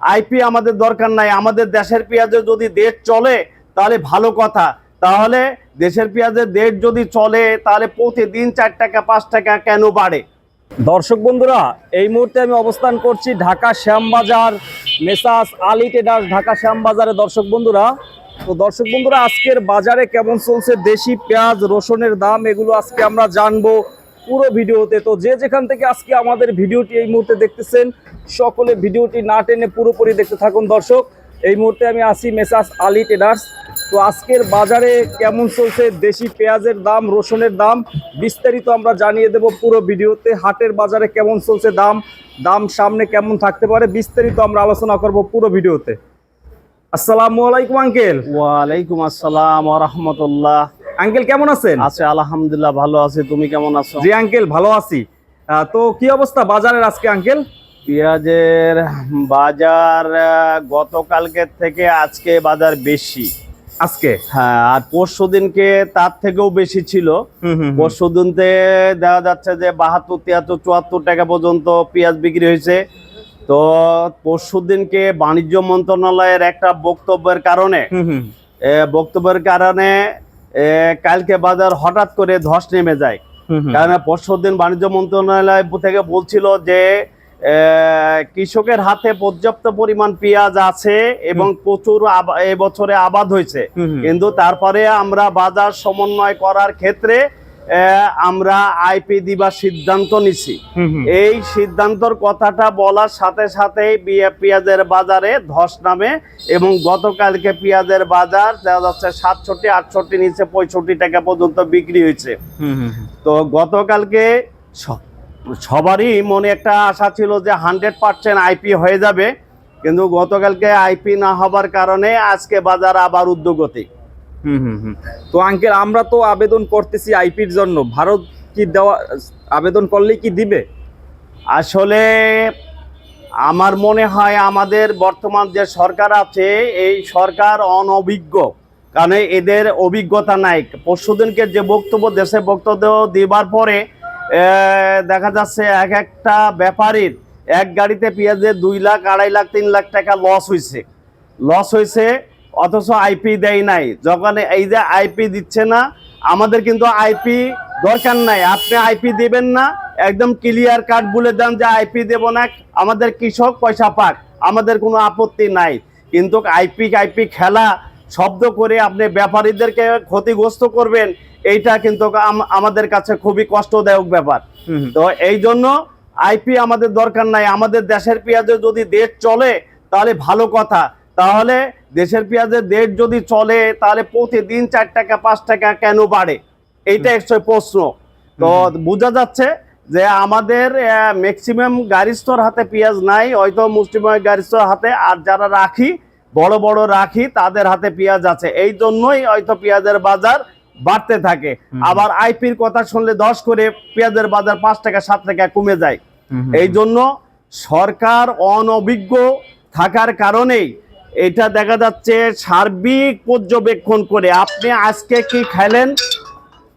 IP আমাদের দরকার নাই, আমাদের দেশের পেঁয়াজের যদি দেশ চলে, তাহলে ভালো কথা। তাহলে দেশের পেঁয়াজের দেশ যদি চলে, তাহলে প্রতিদিন চার টাকা, পাঁচ টাকা কেন বাড়ে? দর্শক বন্ধুরা, এই মুহূর্তে আমি অবস্থান করছি ঢাকা শ্যামবাজার, মেসাস আলি ট্রেডার্স ঢাকা শ্যামবাজারে। দর্শক বন্ধুরা, তো দর্শক বন্ধুরা, আজকের বাজারে কেমন চলছে? দেশি পেঁয়াজ, রসুনের দাম, এগুলো আজকে আমরা জানব। পুরো ভিডিওতে। তো যে যেখান থেকে আজকে আমাদের ভিডিওটি এই মুহূর্তে দেখতেছেন, সকলে ভিডিওটি না টেনে পুরোপুরি দেখতে থাকুন দর্শক। এই মুহূর্তে আমি আসি মেসাস আলি টেডার্স তো আজকের বাজারে কেমন চলছে? দেশি পেঁয়াজের দাম, রসুনের দাম, বিস্তারিত আমরা জানিয়ে দেব পুরো ভিডিওতে। হাটের বাজারে কেমন চলছে দাম? দাম সামনে কেমন থাকতে পারে? বিস্তারিত আমরা আলোচনা করব পুরো ভিডিওতে। আসসালামু আলাইকুম, আঙ্কেল। ওয়ালাইকুম আসসালাম রহমতুল্লাহ। আঙ্কেল কেমন আছেন? আছে আলহামদুলিল্লাহ ভালো আছি। তুমি কেমন আছো? জি আঙ্কেল ভালো আছি। তো কি অবস্থা বাজারের আজকে আঙ্কেল? পেঁয়াজের বাজার আহ, গতকালকের থেকে আজকে বাজার বেশি। আজকে? হ্যাঁ আর পরশু দিনকে তার থেকেও বেশি ছিল। পরশু দিনতে দেখা যাচ্ছে যে বাহাত্তর তিয়াত্তর চুয়াত্তর টাকা পর্যন্ত পেঁয়াজ বিক্রি হয়েছে। তো পরশু দিনকে বাণিজ্য মন্ত্রণালয়ের একটা বক্তব্যের কারণে বক্তব্যের কারণে কালকে বাজার হঠাৎ করে ধস নেমে যায়। কারণ পরশু দিন বাণিজ্য মন্ত্রণালয় থেকে বলছিল যে কৃষকের হাতে পর্যাপ্ত পরিমাণ পেঁয়াজ আছে এবং প্রচুর এবছরে আবাদ হয়েছে। কিন্তু তারপরে আমরা বাজার সমন্বয় করার ক্ষেত্রে আমরা আইপি দিবার সিদ্ধান্ত নিছি। এই সিদ্ধান্তর কথাটা বলার সাথে সাথেই বিয়ে- পেঁয়াজের বাজারে ধস নামে এবং গতকালকে পেঁয়াজের বাজার দেখা যাচ্ছে সাতষট্টি আটষট্টি নিচে পঁয়ষট্টি টাকা পর্যন্ত বিক্রি হয়েছে। তো গতকালকে সবারই মনে একটা আশা ছিল যে হান্ড্রেড পার্সেন্ট আইপি হয়ে যাবে কিন্তু গতকালকে আইপি না হবার কারণে আজকে বাজার আবার উদ্যোগতি হুম হুম হুম। তো আঙ্কেল আমরা তো আবেদন করতেছি আইপির জন্য। ভারত কি দেওয়া, আবেদন করলেই কি দিবে? আসলে আমার মনে হয় আমাদের বর্তমান যে সরকার আছে, এই সরকার অনভিজ্ঞ। কারণ এদের অভিজ্ঞতা নাই। পরশুদিনকে যে বক্তব্য দেশে বক্তব্য দেবার পরে দেখা যাচ্ছে এক একটা ব্যাপারীর এক গাড়িতে পেঁয়াজের দুই লাখ, আড়াই লাখ, তিন লাখ টাকা লস হয়েছে লস হয়েছে অথচ আইপি দেয় নাই। যখন এই যে আইপি দিচ্ছে না আমাদের কিন্তু আইপি দরকার নাই। আপনি আইপি দিবেন না একদম ক্লিয়ার কাট বলে দেন যে আইপি দেব না। আমাদের কৃষক পয়সা পাক আমাদের কোনো আপত্তি নাই। কিন্তু আইপি আইপি খেলা শব্দ করে আপনি ব্যাপারীদেরকে ক্ষতিগ্রস্ত করবেন এইটা কিন্তু আমাদের কাছে খুবই কষ্টদায়ক ব্যাপার। তো এই জন্য আইপি আমাদের দরকার নাই। আমাদের দেশের পেঁয়াজে যদি দেশ চলে তাহলে ভালো কথা। তাহলে দেশের পেঁয়াজের দেশ যদি চলে তাহলে প্রতিদিন চার টাকা পাঁচ টাকা কেন বাড়ে? এইটা একশো প্রশ্ন। তো বোঝা যাচ্ছে যে আমাদের ম্যাক্সিমাম গাড়িস্তর হাতে পেঁয়াজ নাই হয়তো মুষ্টিময় গাড়িস্তর হাতে আর যারা রাখি বড় বড় রাখি তাদের হাতে পেঁয়াজ আছে। এই জন্যই হয়তো পেঁয়াজের বাজার বাড়তে থাকে। আবার আইপির কথা শুনলে দশ করে পেঁয়াজের বাজার পাঁচ টাকা সাত টাকা কমে যায়। এই জন্য সরকার অনভিজ্ঞ থাকার কারণেই এটা দেখা যাচ্ছে সার্বিক পর্যবেক্ষণ করে। আপনি আজকে কি খেলেন?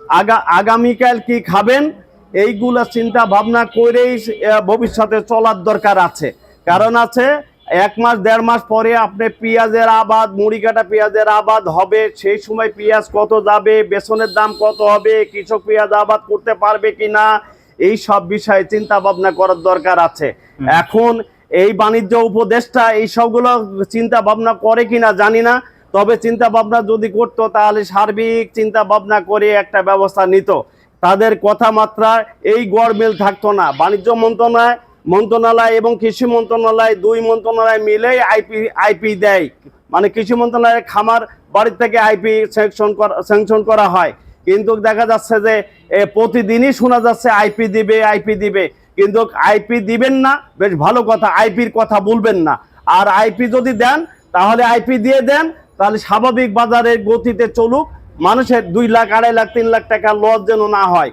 আগা আগামীকাল কি খাবেন? এইগুলা চিন্তা ভাবনা করেই ভবিষ্যতে চলার দরকার আছে। কারণ আছে এক মাস দেড় মাস পরে আপনি পেঁয়াজের আবাদ মুড়ি কাটা পেঁয়াজের আবাদ হবে। সেই সময় পেঁয়াজ কত যাবে বেসনের দাম কত হবে কৃষক পেঁয়াজ আবাদ করতে পারবে কি না এই সব বিষয়ে চিন্তা ভাবনা করার দরকার আছে। এখন এই বাণিজ্য উপদেষ্টা এই সবগুলো চিন্তা ভাবনা করে কিনা জানি না, তবে চিন্তা ভাবনা যদি করতো তাহলে সার্বিক চিন্তা ভাবনা করে একটা ব্যবস্থা নিত। তাদের কথামাত্রা এই গড়মেল থাকতো না। বাণিজ্য মন্ত্রণালয় মন্ত্রণালয় এবং কৃষি মন্ত্রণালয় দুই মন্ত্রণালয় মিলেই আইপি আইপি দেয়। মানে কৃষি মন্ত্রণালয়ের খামার বাড়ির থেকে আইপি স্যাংশন করা স্যাংশন করা হয়। কিন্তু দেখা যাচ্ছে যে প্রতিদিনই শোনা যাচ্ছে আইপি দিবে আইপি দিবে। কিন্তু আইপি দিবেন না। বেশ ভালো কথা আইপির কথা বলবেন না। আর আইপি যদি দেন তাহলে আইপি দিয়ে দেন তাহলে স্বাভাবিক বাজারের গতিতে চলুক। মানুষের দুই লাখ আড়াই লাখ তিন লাখ টাকা লস যেন না হয়।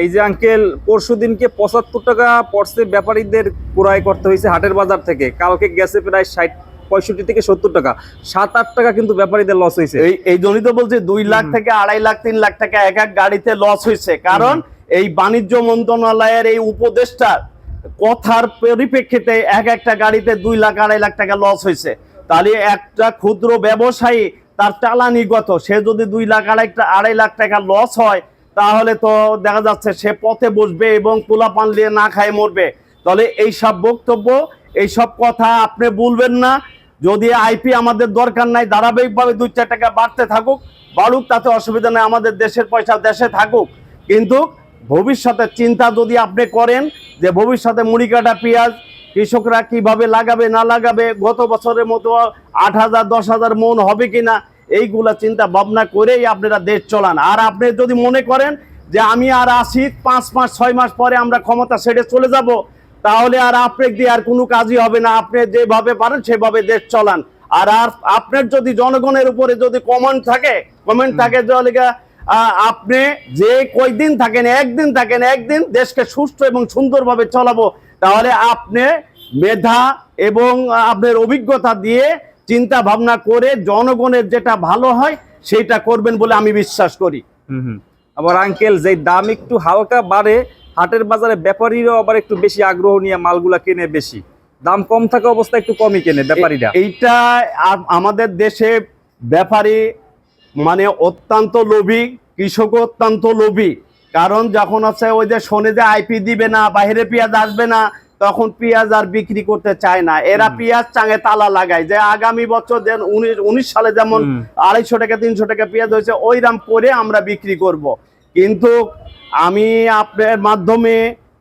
এই যে আঙ্কেল পরশু দিনকে পঁচাত্তর টাকা পড়ছে ব্যাপারীদের ক্রয় করতে হয়েছে হাটের বাজার থেকে। কালকে গেছে প্রায় ষাট পঁয়ষট্টি থেকে সত্তর টাকা। সাত আট টাকা কিন্তু ব্যাপারীদের লস হয়েছে। এই এই জন্যই তো বলছি দুই লাখ থেকে আড়াই লাখ তিন লাখ টাকা এক এক গাড়িতে লস হয়েছে। কারণ এই বাণিজ্য মন্ত্রণালয়ের এই উপদেষ্টার কথার পরিপ্রেক্ষিতে এক একটা গাড়িতে দুই লাখ, আড়াই লাখ টাকা লস হয়েছে। তাহলে একটা ক্ষুদ্র ব্যবসায়ী তার চালানি গত সে যদি দুই লাখ, আড়াই আড়াই লাখ টাকা লস হয়, তাহলে তো দেখা যাচ্ছে সে পথে বসবে এবং পোলা পান দিয়ে না খায় মরবে। তাহলে এইসব বক্তব্য, এইসব কথা আপনি বলবেন না। যদি আইপি আমাদের দরকার নাই, ধারাবাহিকভাবে দুই চার টাকা বাড়তে থাকুক, বাড়ুক, তাতে অসুবিধা নেই, আমাদের দেশের পয়সা দেশে থাকুক। কিন্তু ভবিষ্যতের চিন্তা যদি আপনি করেন যে ভবিষ্যতে মুড়ি কাটা পেঁয়াজ কৃষকরা কীভাবে লাগাবে না লাগাবে গত বছরের মতো আট হাজার দশ হাজার মন হবে কিনা এইগুলা চিন্তা ভাবনা করেই আপনারা দেশ চলান। আর আপনি যদি মনে করেন যে আমি আর আসি পাঁচ মাস ছয় মাস পরে আমরা ক্ষমতা ছেড়ে চলে যাব তাহলে আর আপনার দিয়ে আর কোনো কাজই হবে না। আপনি যেভাবে পারেন সেভাবে দেশ চলান। আর আর আপনার যদি জনগণের উপরে যদি কমেন্ট থাকে কমেন্ট থাকে আহ, আপনি যে কয়দিন থাকেন একদিন থাকেন একদিন দেশকে সুস্থ এবং সুন্দরভাবে চলাবো তাহলে আপনি মেধা এবং আপনার অভিজ্ঞতা দিয়ে চিন্তা ভাবনা করে জনগণের যেটা ভালো হয় সেটা করবেন বলে আমি বিশ্বাস করি। আবার আঙ্কেল যে দাম একটু হালকা বাড়ে হাটের বাজারে ব্যাপারীরাও আবার একটু বেশি আগ্রহ নিয়ে মালগুলা কেনে বেশি। দাম কম থাকা অবস্থায় একটু কমই কেনে ব্যাপারীরা। এইটা আমাদের দেশে ব্যাপারী মানে অত্যন্ত লোভী কৃষক অত্যন্ত লোভী কারণ যখন আছে ওই যে শোনে যে আইপি দিবে না বাইরে পেঁয়াজ আসবে না তখন পেঁয়াজ আর বিক্রি করতে চায় না এরা। পেঁয়াজ চাঙে তালা লাগায় যে আগামী বছর যে উনিশ উনিশ সালে যেমন আড়াইশো টাকা তিনশো টাকা পেঁয়াজ হয়েছে ওইরাম করে আমরা বিক্রি করব। কিন্তু আমি আপনার মাধ্যমে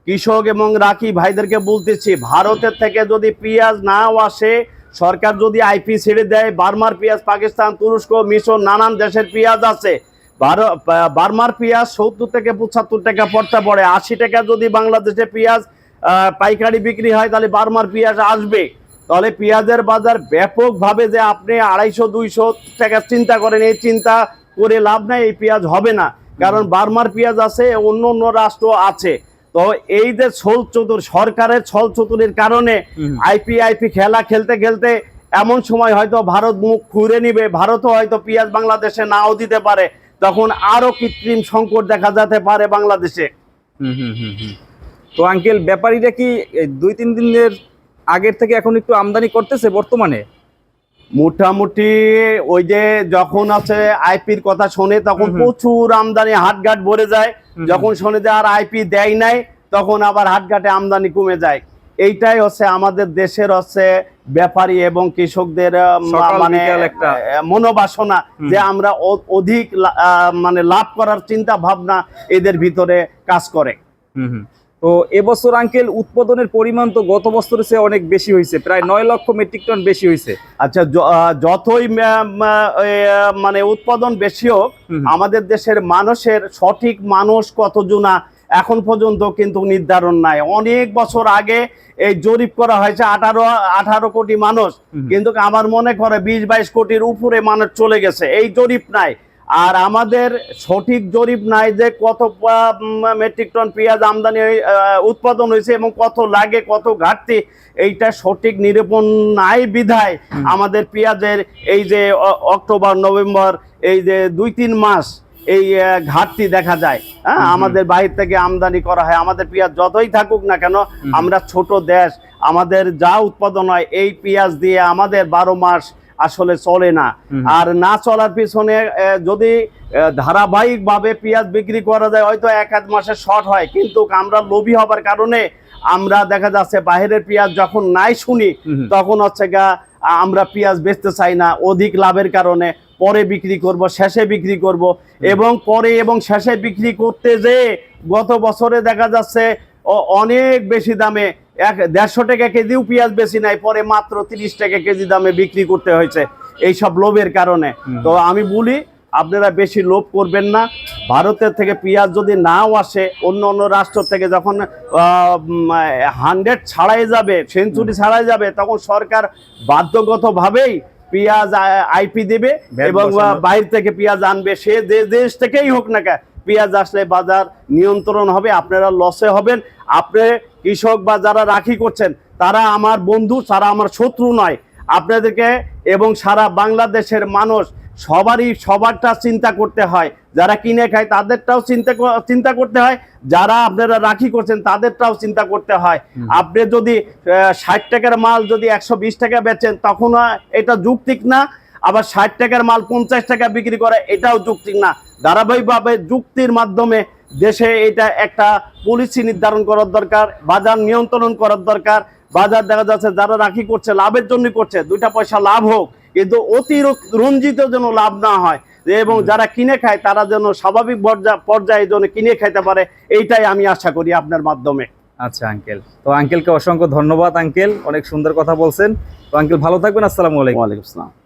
কৃষক এবং রাখি ভাইদেরকে বলতেছি ভারতের থেকে যদি পেঁয়াজ নাও আসে সরকার যদি আইপি ছেড়ে দেয়, বার্মার পেঁয়াজ পাকিস্তান, তুরস্ক, মিশর, নানান দেশের পেঁয়াজ আছে। বার্মার পেঁয়াজ সত্তর থেকে পঁচাত্তর টাকা পড়তে পড়ে আশি টাকা যদি বাংলাদেশে পেঁয়াজ পাইকারি বিক্রি হয়, তাহলে বার্মার পেঁয়াজ আসবে। তাহলে পেঁয়াজের বাজার ব্যাপকভাবে যে আপনি আড়াইশো, দুইশো টাকা চিন্তা করেন, এই চিন্তা করে লাভ নাই, এই পেঁয়াজ হবে না। কারণ বার্মার পেঁয়াজ আছে, অন্য অন্য রাষ্ট্র আছে। তো এই যে ছল চতুর সরকারের ছল চতুরের কারণে। আইপি আইপি খেলা খেলতে খেলতে এমন সময় হয়তো ভারত মুখ ঘুরে নিবে ভারতও হয়তো পেঁয়াজ বাংলাদেশে নাও দিতে পারে তখন আরও কৃত্রিম সংকট দেখা যেতে পারে বাংলাদেশে হুম হুম হুম হুম। তো আঙ্কেল ব্যাপারীরা কি এই দুই তিন দিনের আগের থেকে এখন একটু আমদানি করতেছে বর্তমানে মোটামুটি ওই যে যখন আছে আইপির কথা শোনে তখন। প্রচুর আমদানি হাটঘাট ভরে যায়। যখন শোনে যে আর আইপি দেয় নাই তখন আবার হাটঘাটে আমদানি কমে যায় এইটাই হচ্ছে আমাদের দেশের হচ্ছে ব্যাপারী এবং কৃষকদের মানে একটা। মনোবাসনা যে আমরা অধিক আহ, মানে লাভ করার চিন্তা ভাবনা এদের ভিতরে কাজ করে। তো এবছর আঙ্কেল উৎপাদনের পরিমাণ তো গত বছরের চেয়ে অনেক বেশি হয়েছে প্রায় নয় লক্ষ মেট্রিক টন বেশি হয়েছে। আচ্ছা যতই মানে উৎপাদন বেশি হোক। আমাদের দেশের মানুষের সঠিক মানুষ কতজনা এখন পর্যন্ত কিন্তু নির্ধারণ নাই। অনেক বছর আগে এই জরিপ করা হয়েছে আঠারো আঠারো কোটি মানুষ কিন্তু আমার মনে করে বিশ বাইশ কোটির উপরে মানুষ চলে গেছে। এই জরিপ নাই। আর আমাদের সঠিক জরিপ নাই যে কত মেট্রিক টন পেঁয়াজ আমদানি হয়ে- উৎপাদন হয়েছে এবং কত লাগে কত ঘাটতি এইটা সঠিক নিরূপণ নাই বিধায় আমাদের পেঁয়াজের এই যে অক্টোবর নভেম্বর এই যে দুই তিন মাস এই ঘাটতি দেখা যায়। হ্যাঁ। আমাদের বাইরে থেকে আমদানি করা হয়। আমাদের পেঁয়াজ যতই থাকুক না কেন আমরা ছোট দেশ আমাদের যা উৎপাদন হয় এই পেঁয়াজ দিয়ে আমাদের বারো মাস আসলে চলে না। আর না চলার পিছনে যদি ধারাবাহিকভাবে পেঁয়াজ বিক্রি করা যায় হয়তো এক আধ মাসে শর্ট হয়। কিন্তু আমরা লোভী হবার কারণে আমরা দেখা যাচ্ছে বাইরের পেঁয়াজ যখন নাই শুনি। তখন হচ্ছে গা আমরা পেঁয়াজ বেচতে চাই না। অধিক লাভের কারণে পরে বিক্রি করব শেষে বিক্রি করব। এবং পরে এবং শেষে বিক্রি করতে যে গত বছরে দেখা যাচ্ছে অনেক বেশি দামে এক দেড়শো টাকা কেজিও পেঁয়াজ বেশি নাই পরে মাত্র তিরিশ টাকা কেজি দামে বিক্রি করতে হয়েছে এই সব লোভের কারণে। তো আমি বলি আপনারা বেশি লোভ করবেন না। ভারতের থেকে পেঁয়াজ যদি নাও আসে অন্য অন্য রাষ্ট্র থেকে যখন হান্ড্রেড ছাড়াই যাবে সেঞ্চুরি ছাড়াই যাবে তখন সরকার বাধ্যগতভাবেই পেঁয়াজ আইপি দেবে এবং। বাইরে থেকে পেঁয়াজ আনবে। সে যে দেশ থেকেই হোক না কেন পেঁয়াজ আসলে বাজার নিয়ন্ত্রণ হবে আপনারা লসে হবেন। আপনি কৃষক বা যারা রাখি করছেন তারা আমার বন্ধু তারা আমার শত্রু নয়। আপনাদেরকে এবং সারা বাংলাদেশের মানুষ সবারই সবারটা চিন্তা করতে হয়। যারা কিনে খায় তাদেরটাও চিন্তা চিন্তা করতে হয়। যারা আপনারা রাখি করছেন তাদেরটাও চিন্তা করতে হয়। আপনি যদি ষাট টাকার মাল যদি একশো বিশ টাকা বেচেন তখন এটা যুক্তিক না। আবার ষাট টাকার মাল পঞ্চাশ টাকা বিক্রি করে এটাও যুক্তিক না। ধারাবাহিকভাবে যুক্তির মাধ্যমে দেশে এটা একটা পলিসি নির্ধারণ করার দরকার বাজার নিয়ন্ত্রণ করার দরকার। বাজার দেখা যাচ্ছে যারা রাখি করছে লাভের জন্য করছে দুইটা পয়সা লাভ হোক কিন্তু অতিরিক্ত রঞ্জিত যেন লাভ না হয়। এবং যারা কিনে খায় তারা যেন স্বাভাবিক পর্যা- পর্যায়ে যেন কিনে খাইতে পারে এইটাই আমি আশা করি আপনার মাধ্যমে। আচ্ছা আঙ্কেল। তো আঙ্কেলকে অসংখ্য ধন্যবাদ আঙ্কেল। অনেক সুন্দর কথা বলছেন। তো আঙ্কেল ভালো থাকবেন। আসসালামু আলাইকুম। ওয়ালাইকুম আসসালাম।